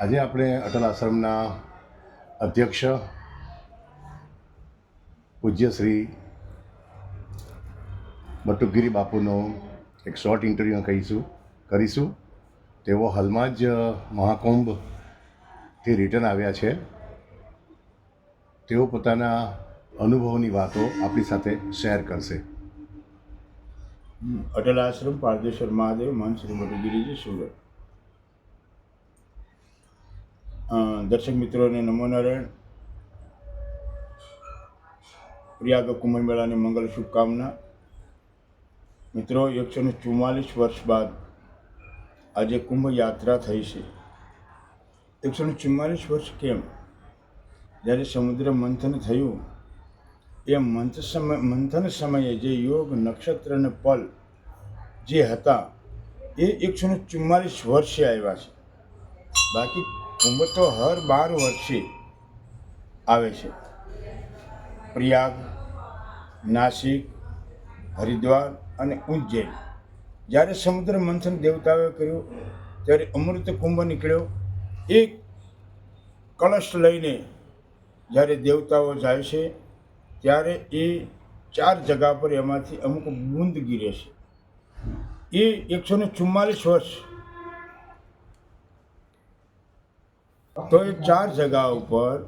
આજે આપણે અટલ આશ્રમના અધ્યક્ષ પૂજ્ય શ્રી બટુકગીરી બાપુનો એક શોર્ટ ઇન્ટરવ્યૂ કહીશું, કરીશું. તેઓ હાલમાં જ મહાકુંભથી રિટર્ન આવ્યા છે. તેઓ પોતાના અનુભવની વાતો આપણી સાથે શેર કરશે. અટલ આશ્રમ પારદેશ્વર મહાદેવ, મહંત શ્રી બટુગીરીજી સુરત. દર્શક મિત્રોને નમો નારાયણ. પ્રયાગ કુંભ મેળાની મંગલ શુભકામના. મિત્રો, એકસો ને ચુમ્માલીસ વર્ષ બાદ આજે કુંભ યાત્રા થઈ છે. એકસો ને ચુમ્માલીસ વર્ષ કેમ? જ્યારે સમુદ્ર મંથન થયું, એ મંથ સમય, મંથન સમયે જે યોગ, નક્ષત્ર અને પલ જે હતા, એ એકસો ને ચુમ્માલીસ વર્ષે આવ્યા છે. બાકી કુંભ તો હર બાર વર્ષે આવે છે. પ્રયાગ, નાસિક, હરિદ્વાર અને ઉજ્જૈન. જ્યારે સમુદ્ર મંથન દેવતાઓએ કર્યું, ત્યારે અમૃત કુંભ નીકળ્યો. એક કલશ લઈને જ્યારે દેવતાઓ જાય છે, ત્યારે એ ચાર જગા પર એમાંથી અમુક બૂંદ ગીરે છે. એ એકસો ને ચુમ્માલીસ વર્ષ તો એ ચાર જગા ઉપર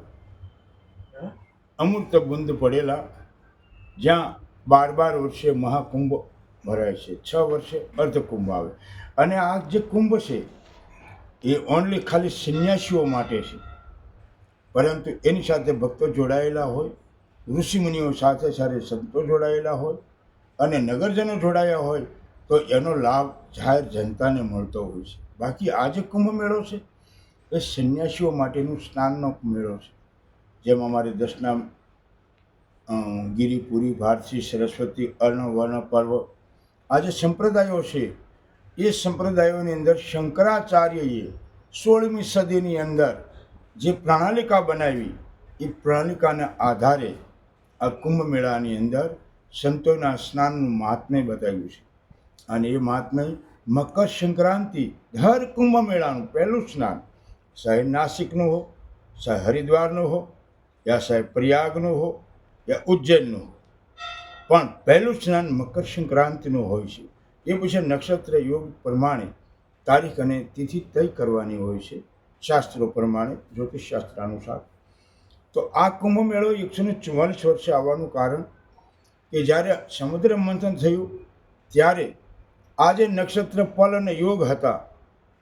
અમૃત બુંદ પડેલા, જ્યાં બાર બાર વર્ષે મહાકુંભ ભરાય છે. છ વર્ષે અર્ધકુંભ આવે. અને આ જે કુંભ છે, એ ઓનલી ખાલી સંન્યાસીઓ માટે છે. પરંતુ એની સાથે ભક્તો જોડાયેલા હોય, ઋષિમુનિઓ સાથે સાથે સંતો જોડાયેલા હોય, અને નગરજનો જોડાયા હોય, તો એનો લાભ જાહેર જનતાને મળતો હોય છે. બાકી આ જે કુંભ મેળો છે એ સંન્યાસીઓ માટેનું સ્નાનનો મેળો છે. જેમ અમારે દસના ગિરિપુરી ભારતી સરસ્વતી, અર્ણ, વર્ણ, પર્વ આ જે સંપ્રદાયો છે, એ સંપ્રદાયોની અંદર શંકરાચાર્યએ સોળમી સદીની અંદર જે પ્રણાલિકા બનાવી, એ પ્રણાલિકાના આધારે આ કુંભ મેળાની અંદર સંતોના સ્નાનનું મહાત્મ્ય બતાવ્યું છે. અને એ મહાત્મ્ય મકર સંક્રાંતિ દર કુંભ મેળાનું પહેલું સ્નાન સાહેબ નાસિકનું હો ચાહે હરિદ્વારનું હો, યા સાહેબ પ્રયાગનું હો, યા ઉજ્જૈનનું હો. પણ પહેલું સ્નાન મકર સંક્રાંતિનું હોય છે. એ પછી નક્ષત્ર યોગ પ્રમાણે તારીખ અને તિથિ તય કરવાની હોય છે, શાસ્ત્રો પ્રમાણે, જ્યોતિષ શાસ્ત્ર અનુસાર. તો આ કુંભ મેળો એકસો ને ચુમ્માલીસ વર્ષે આવવાનું કારણ કે જ્યારે સમુદ્ર મંથન થયું, ત્યારે આ જે નક્ષત્ર પલ અને યોગ હતા.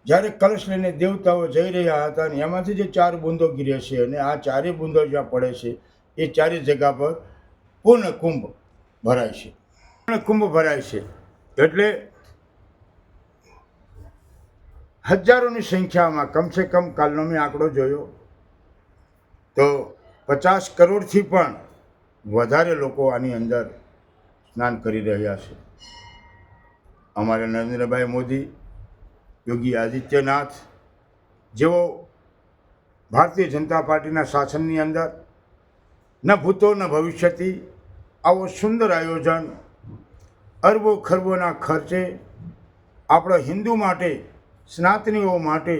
જ્યારે કલશ લઈને દેવતાઓ જઈ રહ્યા હતા અને એમાંથી જે ચાર બુંદો ગીરે છે અને આ ચારે બુંદો જ્યાં પડે છે, એ ચારેય જગા પર પૂર્ણ કુંભ ભરાય છે. પૂર્ણ કુંભ ભરાય છે. એટલે હજારોની સંખ્યામાં કમસે કમ કાલનો મેં આંકડો જોયો. તો પચાસ કરોડથી પણ વધારે લોકો આની અંદર સ્નાન કરી રહ્યા છે. અમારે નરેન્દ્રભાઈ મોદી યોગી આદિત્યનાથ જેઓ ભારતીય જનતા પાર્ટીના શાસનની અંદર ન ભૂતો ન ભવિષ્યથી આવો સુંદર આયોજન, અરબો ખરબોના ખર્ચે આપણા હિન્દુ માટે, સ્નાતનીઓ માટે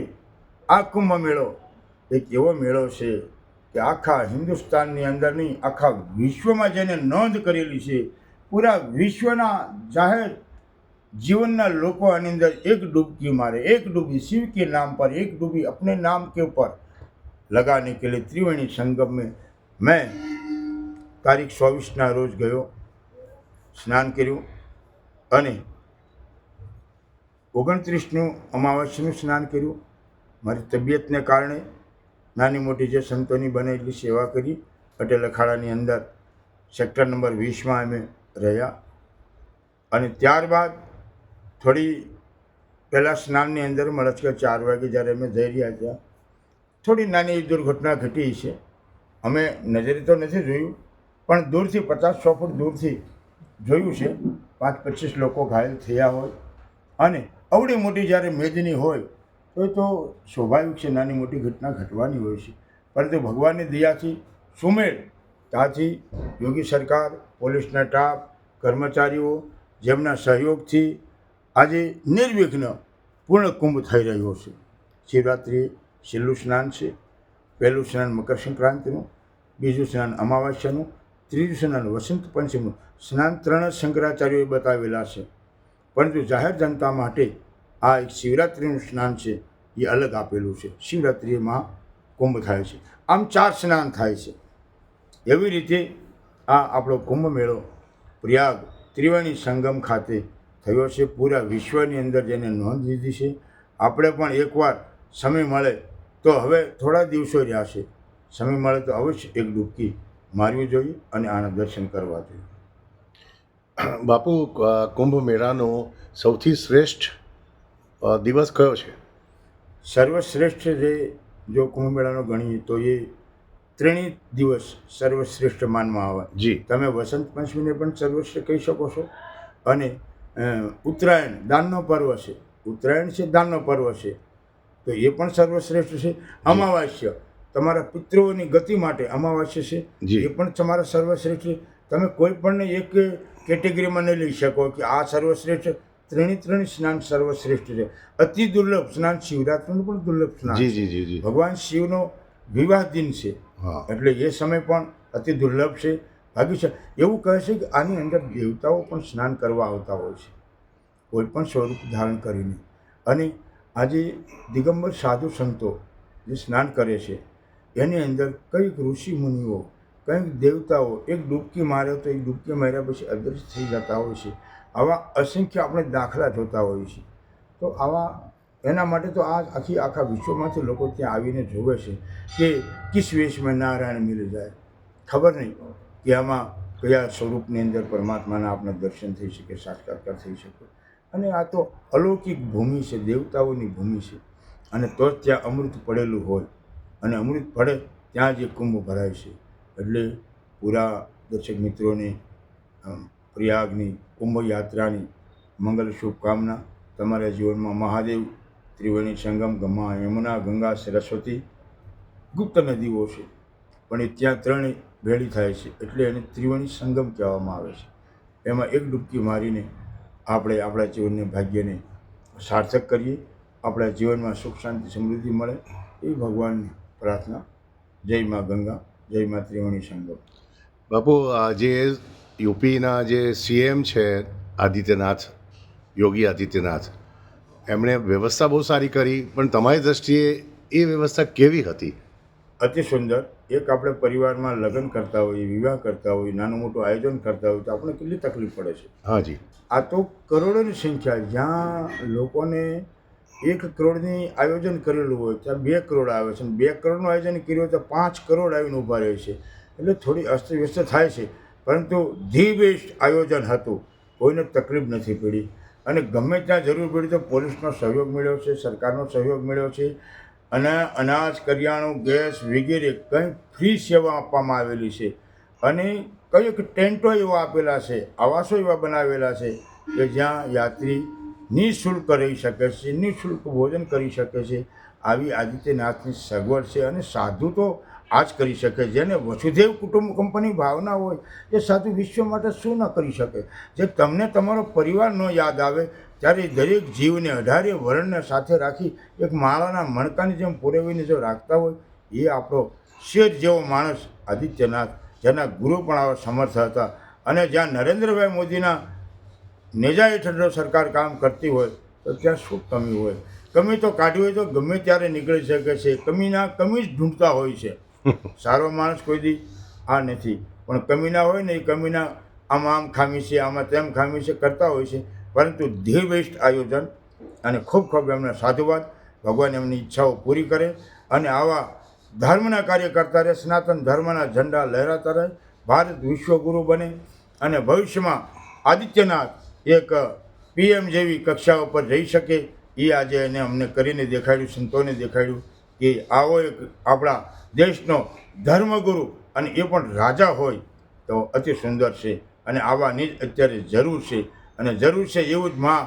આ કુંભ મેળો એક એવો મેળો છે કે આખા હિન્દુસ્તાનની અંદરની, આખા વિશ્વમાં જેને નોંધ કરેલી છે, પૂરા વિશ્વના જાહેર જીવનના લોકો આની અંદર એક ડૂબકી મારે, એક ડૂબી શિવ કે નામ પર, એક ડૂબી અપને નામ કે ઉપર લગાને કે લે ત્રિવેણી સંગમ મેં તારીખ ચોવીસના રોજ ગયો, સ્નાન કર્યું અને ઓગણત્રીસનું અમાવાસ્યનું સ્નાન કર્યું. મારી તબિયતને કારણે નાની મોટી જે સંતોની બનેલી સેવા કરી પટેલ અખાડાની અંદર સેક્ટર નંબર વીસમાં અમે રહ્યા. અને ત્યારબાદ થોડી પહેલાં સ્નાનની અંદર મળે કે ચાર વાગે જ્યારે અમે જઈ રહ્યા હતા, થોડી નાની એવી દુર્ઘટના ઘટી છે. અમે નજરે તો નથી જોયું, પણ દૂરથી, પચાસ સો ફૂટ દૂરથી જોયું છે. પાંચ પચીસ લોકો ઘાયલ થયા હોય અને અવડી મોટી જ્યારે મેદની હોય, તો એ તો સ્વાભાવિક છે નાની મોટી ઘટના ઘટવાની હોય છે. પરંતુ ભગવાનની દયાથી, સુમેળ ત્યાંથી યોગી સરકાર, પોલીસના સ્ટાફ, કર્મચારીઓ જેમના સહયોગથી આજે નિર્વિઘ્ન પૂર્ણ કુંભ થઈ રહ્યો છે. શિવરાત્રિ છેલ્લું સ્નાન છે. પહેલું સ્નાન મકર સંક્રાંતિનું, બીજું સ્નાન અમાવાસ્યાનું, ત્રીજું સ્નાન વસંત પંચમીનું. સ્નાન ત્રણ શંકરાચાર્યોએ બતાવેલા છે. પરંતુ જાહેર જનતા માટે આ એક શિવરાત્રિનું સ્નાન છે એ અલગ આપેલું છે. શિવરાત્રિમાં કુંભ થાય છે. આમ ચાર સ્નાન થાય છે. એવી રીતે આ આપણો કુંભ મેળો પ્રયાગ ત્રિવેણી સંગમ ખાતે થયો છે. પૂરા વિશ્વની અંદર જેને નોંધ લીધી છે. આપણે પણ એકવાર સમય મળે તો હવે થોડા દિવસો રહ્યા છે. સમય મળે તો અવશ્ય એક ડૂબકી મારવી જોઈએ અને આના દર્શન કરવા જોઈએ. બાપુ કુંભ મેળાનો સૌથી શ્રેષ્ઠ દિવસ કયો છે? સર્વશ્રેષ્ઠ જે જો કુંભ મેળાનો ગણીએ તો એ ત્રણેય દિવસ સર્વશ્રેષ્ઠ માનમાં આવે. જી. તમે વસંત પંચમીને પણ સર્વશ્રેષ્ઠ કહી શકો છો. અને ઉત્તરાયણ દાનનો પર્વ છે. ઉત્તરાયણ છે દાનનો પર્વ છે. તો એ પણ સર્વશ્રેષ્ઠ છે. અમાવાસ્ય તમારા પિતૃઓની ગતિ માટે અમાવાસ્ય છે. એ પણ તમારા સર્વશ્રેષ્ઠ છે. તમે કોઈ પણ એક કેટેગરીમાં નહીં લઈ શકો કે આ સર્વશ્રેષ્ઠ ત્રણે ત્રણ સ્નાન સર્વશ્રેષ્ઠ છે. અતિ દુર્લભ સ્નાન શિવરાત્રિનું પણ દુર્લભ સ્નાન જી જી જી. ભગવાન શિવનો વિવાહ દિન છે. હા. એટલે એ સમય પણ અતિ દુર્લભ છે. ભાગ્યશાળી એવું કહે છે કે આની અંદર દેવતાઓ પણ સ્નાન કરવા આવતા હોય છે. કોઈ પણ સ્વરૂપ ધારણ કરીને. અને આજે દિગંબર સાધુ સંતો જે સ્નાન કરે છે, એની અંદર કંઈક ઋષિ મુનિઓ, કંઈક દેવતાઓ, એક ડૂબકી મારે તો એક ડૂબકી માર્યા પછી અદૃશ્ય થઈ જતા હોય છે. આવા અસંખ્ય આપણે દાખલા જોતા હોઈએ છીએ. તો આવા એના માટે તો આ આખી આખા વિશ્વમાંથી લોકો ત્યાં આવીને જોવે છે કે કિસ વેશમાં નારાયણ મિલી જાય. ખબર નહીં. કે આમાં કયા સ્વરૂપની અંદર પરમાત્માના આપણે દર્શન થઈ શકે, સાક્ષાત્કાર થઈ શકે. અને આ તો અલૌકિક ભૂમિ છે, દેવતાઓની ભૂમિ છે. અને તો જ ત્યાં અમૃત પડેલું હોય. અને અમૃત પડે ત્યાં જ એ કુંભ ભરાય છે. એટલે પૂરા દર્શક મિત્રોને પ્રયાગની કુંભ યાત્રાની મંગલ શુભકામના. તમારા જીવનમાં મહાદેવ, ત્રિવેણી સંગમ, ગમા, યમુના, ગંગા, સરસ્વતી, ગુપ્ત નદીઓ છે. પણ એ ત્યાં ત્રણેય ભેળી થાય છે એટલે એને ત્રિવેણી સંગમ કહેવામાં આવે છે. એમાં એક ડૂબકી મારીને આપણે આપણા જીવનને ભાગ્યને સાર્થક કરીએ આપણા જીવનમાં સુખ શાંતિ સમૃદ્ધિ મળે એ ભગવાનની પ્રાર્થના. જય મા ગંગા જય મા ત્રિવેણી સંગમ. બાપુ આજે જે યુપીના જે સીએમ છે આદિત્યનાથ યોગી આદિત્યનાથ એમણે વ્યવસ્થા બહુ સારી કરી પણ તમારી દ્રષ્ટિએ એ વ્યવસ્થા કેવી હતી? અતિ સુંદર. એક આપણે પરિવારમાં લગ્ન કરતા હોઈએ વિવાહ કરતા હોઈએ નાનું મોટું આયોજન કરતા હોઈએ તો આપણે કેટલી તકલીફ પડે છે? હાજી આ તો કરોડોની સંખ્યા જ્યાં લોકોને એક કરોડની આયોજન કરેલું હોય ત્યાં બે કરોડ આવે છે અને બે કરોડનું આયોજન કર્યું હોય તો પાંચ કરોડ આવીને ઊભા રહે છે. એટલે થોડી અસ્તવ્યસ્ત થાય છે. પરંતુ ધી બેસ્ટ આયોજન હતું. કોઈને તકલીફ નથી પડી. અને ગમે ત્યાં જરૂર પડી તો પોલીસનો સહયોગ મળ્યો છે સરકારનો સહયોગ મળ્યો છે. અને અનાજ, કરિયાણું, ગેસ વગેરે કંઈ ફ્રી સેવા આપવામાં આવેલી છે. અને કંઈક ટેન્ટો એવા આપેલા છે, આવાસો એવા બનાવેલા છે કે જ્યાં યાત્રી નિઃશુલ્ક રહી શકે છે, નિઃશુલ્ક ભોજન કરી શકે છે. આવી આદિત્યનાથની સગવડ છે અને સાધુ તો આ જ કરી શકે જેને વસુધૈવ કુટુંબ કંપની ભાવના હોય એ સાધુ વિશ્વ માટે શું ન કરી શકે? જે તમને તમારો પરિવાર ન યાદ આવે, ત્યારે દરેક જીવને અઢારે વર્ણને સાથે રાખી એક માળાના મણકાની જેમ પુરેવીને જો રાખતા હોય, એ આપણો શેર જેવો માણસ આદિત્યનાથ, જેના ગુરુ પણ આવા સમર્થ હતા. અને જ્યાં નરેન્દ્રભાઈ મોદીના નેજા હેઠળ સરકાર કામ કરતી હોય, તો ત્યાં શું કમી હોય? કમી તો કાઢવી હોય તો ગમે ત્યારે નીકળી શકે છે. કમીના કમી જ ઢૂંઢતા હોય છે. સારો માણસ કોઈ દી આ નથી. પણ કમીના હોય ને એ કમીના આમાં આમ ખામી છે, આમાં તેમ ખામી છે, કરતા હોય છે. પરંતુ ધ્યેય બેસ્ટ આયોજન અને ખૂબ ખૂબ એમને સાધુવાદ, ભગવાન એમની ઈચ્છાઓ પૂરી કરે અને આવા ધર્મના કાર્ય કરતા રહે, સનાતન ધર્મના ઝંડા લહેરાતા રહે, ભારત વિશ્વગુરુ બને અને ભવિષ્યમાં આદિત્યનાથ એક પીએમ જેવી કક્ષા ઉપર રહી શકે એ આજે એને અમને કરીને દેખાડ્યું, સંતોને દેખાડ્યું. કે આવો એક આપણા દેશનો ધર્મગુરુ અને એ પણ રાજા હોય તો અતિ સુંદર છે અને આવાની જ અત્યારે જરૂર છે. અને જરૂર છે એવું જ મા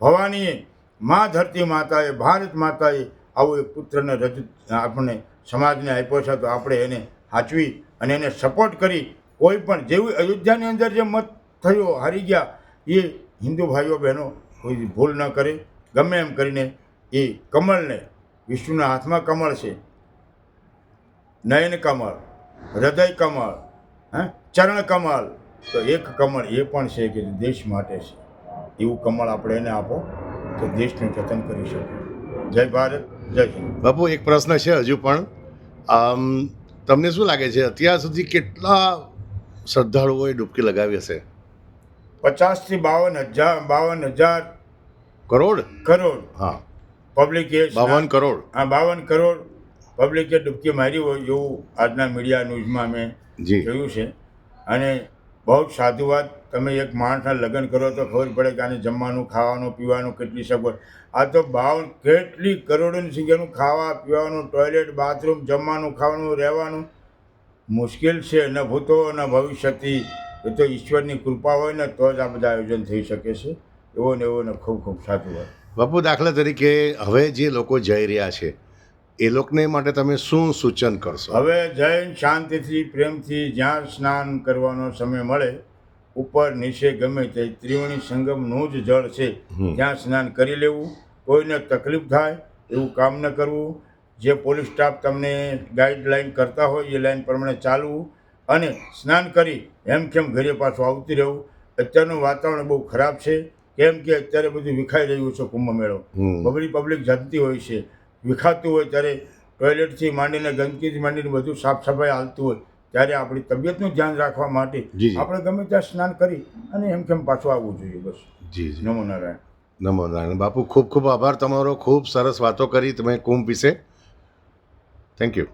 ભવાનીએ, મા ધરતી માતાએ, ભારત માતાએ આવો એક પુત્રને રજૂ આપણને સમાજને આપ્યો છે તો આપણે એને સાચવી અને એને સપોર્ટ કરી. કોઈ પણ જેવી અયોધ્યાની અંદર જે મત થયો, હારી ગયા, એ હિન્દુ ભાઈઓ બહેનો કોઈ ભૂલ ન કરે. ગમે એમ કરીને એ કમળને વિષ્ણુના હાથમાં કમળ છે. નયન કમળ હૃદય કમળ હે? ચરણ કમળ. તો એક કમળ એ પણ છે કે દેશ માટે છે. એવું કમળ આપણે એને આપો તો દેશનું જતન કરી શકે જય ભારત જય હિન્દ. બાપુ એક પ્રશ્ન છે હજુ પણ. આમ તમને શું લાગે છે અત્યાર સુધી કેટલા શ્રદ્ધાળુઓએ ડૂબકી લગાવી હશે? પચાસથી બાવન હજાર બાવન હજાર કરોડ? કરોડ. હા. પબ્લિકે બાવન કરોડ. હા બાવન કરોડ પબ્લિકે ડૂબકી મારી હોય એવું આજના મીડિયા ન્યૂઝમાં મેં જી. જોયું છે. અને બહુ જ સાધુ વાત તમે એક માણસના લગ્ન કરો તો ખબર પડે કે આને જમવાનું ખાવાનું પીવાનું કેટલી સગવડ. આ તો બાવન કેટલી કરોડોની સંખ્યાનું ખાવા પીવાનું ટોયલેટ બાથરૂમ જમવાનું ખાવાનું રહેવાનું. મુશ્કેલ છે ન ભૂતો ન ભવિષ્યથી. એ તો ઈશ્વરની કૃપા હોય ને તો જ આ બધા આયોજન થઈ શકે છે. એવો ને એવો ને ખૂબ ખૂબ સાધુ વાત બાપુ દાખલા તરીકે હવે જે લોકો જઈ રહ્યા છે એ લોકોને માટે તમે શું સૂચન કરશો? હવે જૈન શાંતિથી પ્રેમથી જ્યાં સ્નાન કરવાનો સમય મળે ઉપર નીચે ગમે તે ત્રિવેણી સંગમનું જ જળ છે. ત્યાં સ્નાન કરી લેવું. કોઈને તકલીફ થાય એવું કામ ન કરવું. જે પોલીસ સ્ટાફ તમને ગાઈડલાઈન કરતા હોય એ લાઈન પ્રમાણે ચાલવું અને સ્નાન કરી એમ કેમ ઘરે પાછું આવતી રહેવું અત્યારનું વાતાવરણ બહુ ખરાબ છે. કેમ કે અત્યારે બધું વિખાઈ રહ્યું છે કુંભ મેળો. બબડી પબ્લિક જમતી હોય છે. વિખાતું હોય ત્યારે ટોયલેટથી માંડીને ગંદકીથી માંડીને બધું સાફ સફાઈ હાલતું હોય ત્યારે આપણી તબિયતનું ધ્યાન રાખવા માટે. આપણે ગમે ત્યાં સ્નાન કરી અને એમ કેમ પાછું આવવું જોઈએ બસ. જી જી. નમો નારાયણ. નમો નારાયણ. બાપુ ખૂબ ખૂબ આભાર તમારો. ખૂબ સરસ વાતો કરી તમે કુંભ વિશે. Thank you